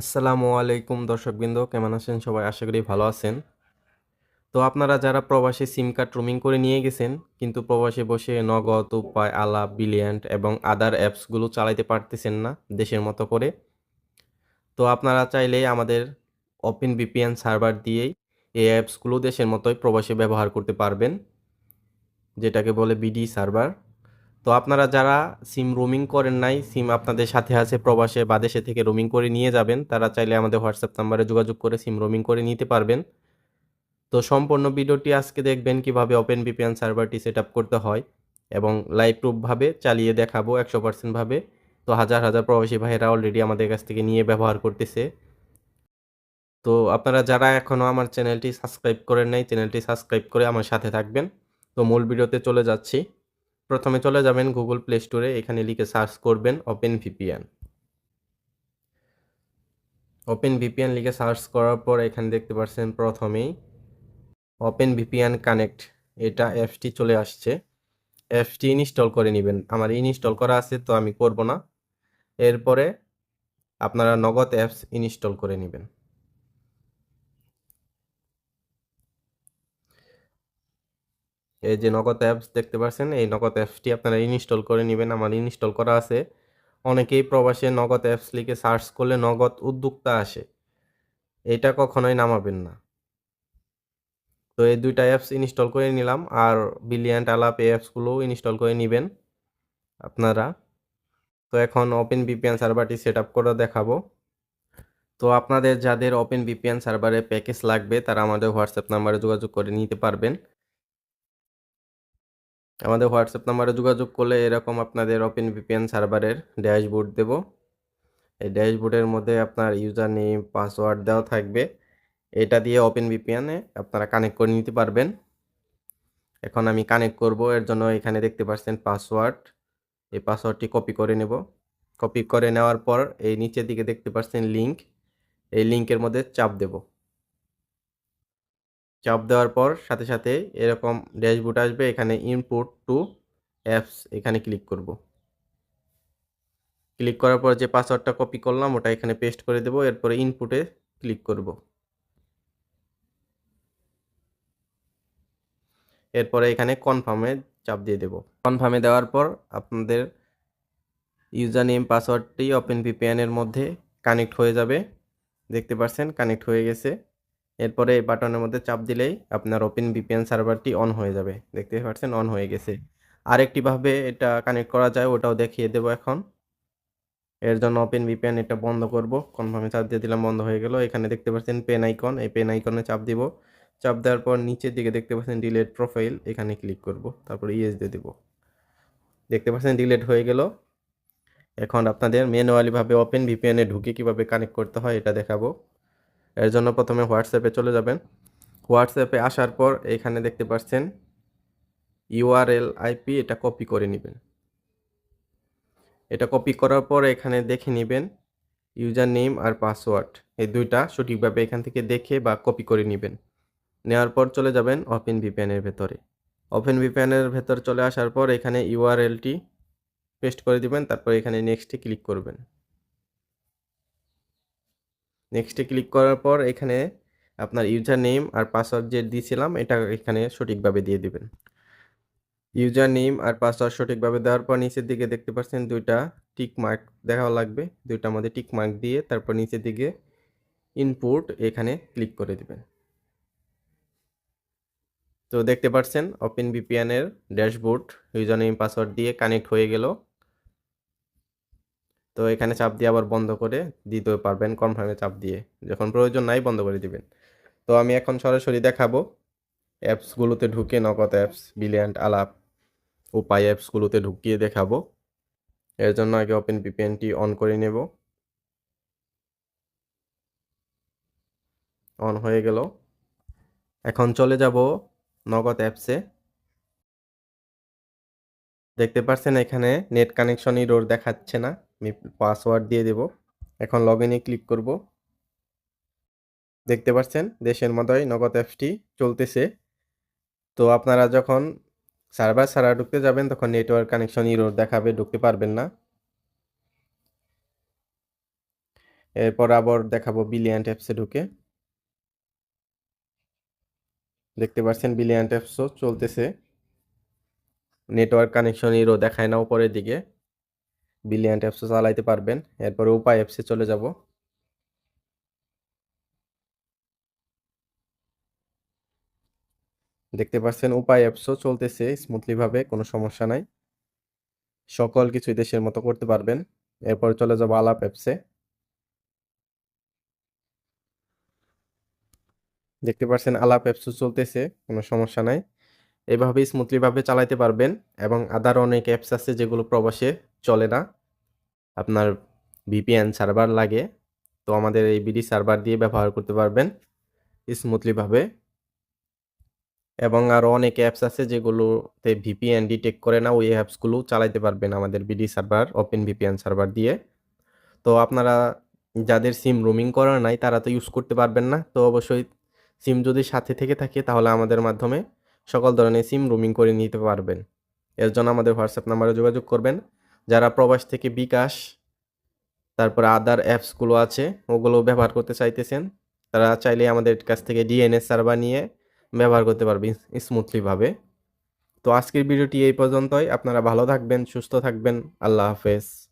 আসসালামু আলাইকুম দর্শকবৃন্দ, কেমন আছেন? সবাই আশা করি ভালো আছেন। তো আপনারা যারা প্রবাসী সিম কার্ড রোমিং করে নিয়ে গেছেন, কিন্তু প্রবাসে বসে নগদ, উপায়, আলাপ বিলিয়ন্ট এবং আদার অ্যাপসগুলো চালাইতে পারতেছেন না দেশের মতো করে, তো আপনারা চাইলে আমাদের ওপেন বিপিএন সার্ভার দিয়েই এই অ্যাপসগুলো দেশের মতোই প্রবাসে ব্যবহার করতে পারবেন, যেটাকে বলে বিডি সার্ভার তো আপনারা যারা সিম রোমিং করেন নাই সিম আপনাদের সাথে আছে প্রবাসে বা দেশে থেকে রোমিং করে নিয়ে যাবেন, তারা চাইলে আমাদের হোয়াটসঅ্যাপ নাম্বারে যোগাযোগ করে সিম রোমিং করে নিতে পারবেন। তো সম্পূর্ণ ভিডিওটি আজকে দেখবেন কীভাবে ওপেন ভিপিএন সার্ভারটি সেট করতে হয় এবং লাইভ প্রুফভাবে চালিয়ে দেখাবো একশো পার্সেন্টভাবে তো হাজার হাজার প্রবাসী ভাইয়েরা অলরেডি আমাদের কাছ থেকে নিয়ে ব্যবহার করতেছে। তো আপনারা যারা এখনও আমার চ্যানেলটি সাবস্ক্রাইব করেন নাই চ্যানেলটি সাবস্ক্রাইব করে আমার সাথে থাকবেন। তো মূল ভিডিওতে চলে যাচ্ছি। প্রথমে চলে যাবেন গুগল প্লে স্টোরে এখানে লিখে সার্চ করবেন ওপেন ভিপিএন ওপেন ভিপিএন লিখে সার্চ করার পর এখানে দেখতে পাচ্ছেন প্রথমেই ওপেন ভিপিএন কানেক্ট এটা অ্যাপসটি চলে আসছে। অ্যাপসটি ইনস্টল করে নেবেন। আমার ইনস্টল করা আছে, তো আমি করব না। এরপরে আপনারা নগদ অ্যাপস ইনস্টল করে নেবেন। এই যে নগদ অ্যাপস দেখতে পাচ্ছেন এই নগদ অ্যাপসটি আপনারা ইনস্টল করে নেবেন। আমার ইনস্টল করা আছে। অনেকেই প্রবাসে নগদ অ্যাপস লিখে সার্চ করলে নগদ উদ্যোক্তা আসে। এটা কখনোই নামাবেন না। তো এই দুইটা অ্যাপস ইনস্টল করে নিলাম আর বিলিয়ান্ট আলাপ এই অ্যাপসগুলোও ইনস্টল করে নেবেন আপনারা। তো এখন ওপেন ভিপিএন সার্ভারটি সেট আপ করে দেখাবো। তো আপনাদের যাদের ওপেন ভিপিএন সার্ভারে প্যাকেজ লাগবে, তারা আমাদের হোয়াটসঅ্যাপ নাম্বারে যোগাযোগ করে নিতে পারবেন। আমাদের হোয়াটসঅ্যাপ নাম্বারে যোগাযোগ করলে এরকম আপনাদের ওপেন ভিপিএন সার্ভারের ড্যাশবোর্ড দেব। এই ড্যাশবোর্ডের মধ্যে আপনার ইউজার নেম পাসওয়ার্ড দেওয়া থাকবে। এটা দিয়ে ওপেন ভিপিএনে আপনারা কানেক্ট করে নিতে পারবেন। এখন আমি কানেক্ট করব, এর জন্য এখানে দেখতে পাচ্ছেন পাসওয়ার্ড এই পাসওয়ার্ডটি কপি করে নেব। কপি করে নেওয়ার পর এই নিচের দিকে দেখতে পাচ্ছেন লিংক এই লিংকের মধ্যে চাপ দেব। চাপ দেওয়ার পর সাথে সাথে এরকম ড্যাশবোর্ড আসবে, এখানে ইনপুট টু অ্যাপস এখানে ক্লিক করব। ক্লিক করার পর যে পাসওয়ার্ডটা কপি করলাম, ওটা এখানে পেস্ট করে দেব, এরপরে ইনপুটে ক্লিক করব। এরপরে এখানে কনফার্মে চাপ দিয়ে দেব। কনফার্মে দেওয়ার পর আপনাদের ইউজার নেম পাসওয়ার্ডটি ওপেন ভিপিএনের মধ্যে কানেক্ট হয়ে যাবে। দেখতে পাচ্ছেন কানেক্ট হয়ে গেছে। এরপরে এই বাটনের মধ্যে চাপ দিলেই আপনার ওপেন ভিপিএন সার্ভারটি অন হয়ে যাবে। দেখতে পাচ্ছেন অন হয়ে গেছে। আরেকটিভাবে এটা কানেক্ট করা যায়, ওটাও দেখিয়ে দেবো এখন। এর জন্য ওপেন ভিপিএন এটা বন্ধ করব। কনফার্মে চাপ দিয়ে দিলাম, বন্ধ হয়ে গেল। এখানে দেখতে পাচ্ছেন পেন আইকন এই পেন আইকনে চাপ দিব। চাপ দেওয়ার পর নিচের দিকে দেখতে পাচ্ছেন ডিলেট প্রোফাইল এখানে ক্লিক করব। তারপর ইএস দিয়ে দেব। দেখতে পাচ্ছেন ডিলেট হয়ে গেল। এখন আপনাদের ম্যানুয়ালিভাবে ওপেন ভিপিএনে ঢুকে কীভাবে কানেক্ট করতে হয়, এটা দেখাবো। এর জন্য প্রথমে হোয়াটসঅ্যাপে চলে যাবেন। হোয়াটসঅ্যাপে আসার পর এখানে দেখতে পাচ্ছেন ইউআরএল আইপি এটা কপি করে নেবেন। এটা কপি করার পর এখানে দেখে নেবেন ইউজার নেম আর পাসওয়ার্ড। এই দুইটা সঠিকভাবে এখান থেকে দেখে বা কপি করে নেবেন। নেওয়ার পর চলে যাবেন ওপেন ভিপিএনের ভেতরে। ওপেন ভিপিএনের ভেতর চলে আসার পর এখানে ইউআরএলটি পেস্ট করে দিবেন, তারপর এখানে নেক্সটে ক্লিক করবেন। নেক্সটে ক্লিক করার পর এখানে আপনার ইউজার নেম আর পাসওয়ার্ড যে দিয়েছিলাম এটা এখানে সঠিকভাবে দিয়ে দিবেন। ইউজার নেম আর পাসওয়ার্ড সঠিকভাবে দেওয়ার পর নিচের দিকে দেখতে পাচ্ছেন দুইটা টিক মার্ক দেখা লাগবে। দুইটা আমাদের টিক মার্ক দিয়ে তারপর নিচের দিকে ইনপুট এখানে ক্লিক করে দিবেন। তো দেখতে পাচ্ছেন ওপেন ভিপিএনের ড্যাশবোর্ড ইউজার নেম পাসওয়ার্ড দিয়ে কানেক্ট হয়ে গেল। তো এখানে চাপ দিয়ে আবার বন্ধ করে দিতে পারবেন কনফার্মে চাপ দিয়ে। যখন প্রয়োজন নাই, বন্ধ করে দিবেন। তো আমি এখন সরাসরি দেখাবো অ্যাপসগুলোতে ঢুকে নগদ অ্যাপস বিলিয়ান্ট আলাপ উপায় অ্যাপসগুলোতে ঢুকিয়ে দেখাবো। এর জন্য আগে ওপেন ভিপিএনটি অন করে নেব। অন হয়ে গেল। এখন চলে যাব নগদ অ্যাপসে। দেখতে পাচ্ছেন এখানে নেট কানেকশন ইরোর দেখাচ্ছে না। আমি পাসওয়ার্ড দিয়ে দেব। এখন লগ ইনে ক্লিক করব। দেখতে পাচ্ছেন দেশের মতোই নগদ অ্যাপসটি চলতেছে। তো আপনারা যখন সার্ভার সারা ঢুকতে যাবেন, তখন নেটওয়ার্ক কানেকশন ইরোর দেখাবে, ঢুকতে পারবেন না। এরপর আবার দেখাবো বিলিয়ান্ট অ্যাপসে ঢুকে। দেখতে পাচ্ছেন বিলিয়ান্ট অ্যাপসও চলতেছে। নেটওয়ার্ক কানেকশন ইরো দেখায় না উপরের দিকে। বিলিয়ান্ট অ্যাপসও চালাইতে পারবেন। এরপরে উপায় অ্যাপসে চলে যাব। দেখতে পাচ্ছেন উপায় অ্যাপসও চলতেছে স্মুথলিভাবে কোনো সমস্যা নাই। সকল কিছুই দেশের মতো করতে পারবেন। এরপরে চলে যাব আলাপ অ্যাপসে। দেখতে পাচ্ছেন আলাপ অ্যাপসও চলতেছে, কোনো সমস্যা নাই। এইভাবে স্মুথলিভাবে চালাইতে পারবেন এবং আদার অনেক অ্যাপস আছে যেগুলো প্রবাসে চলে না। আপনার ভিপিএন সার্ভার লাগে, তো আমাদের এই বিডি সার্ভার দিয়ে ব্যবহার করতে পারবেন স্মুথলিভাবে এবং আরও অনেক অ্যাপস আছে যেগুলোতে ভিপিএন ডিটেক্ট করে না, ওই অ্যাপসগুলো চালাইতে পারবেন আমাদের BD server open VPN server দিয়ে। তো আপনারা যাদের সিম রোমিং করা নাই, তারা তো ইউজ করতে পারবেন না। তো অবশ্যই সিম যদি সাথে থেকে থাকে, তাহলে আমাদের মাধ্যমে সকল ধরনের সিম রুমিং করে নিতে পারবেন। এর জন্য আমাদের হোয়াটসঅ্যাপ নাম্বারে যোগাযোগ করবেন। যারা প্রবাস থেকে বিকাশ, তারপরে আদার অ্যাপসগুলো আছে, ওগুলো ব্যবহার করতে চাইতেছেন, তারা চাইলে আমাদের কাছ থেকে ডিএনএস সার্ভার নিয়ে ব্যবহার করতে পারবে স্মুথলিভাবে তো আজকের ভিডিওটি এই পর্যন্তই। আপনারা ভালো থাকবেন, সুস্থ থাকবেন। আল্লাহ হাফেজ।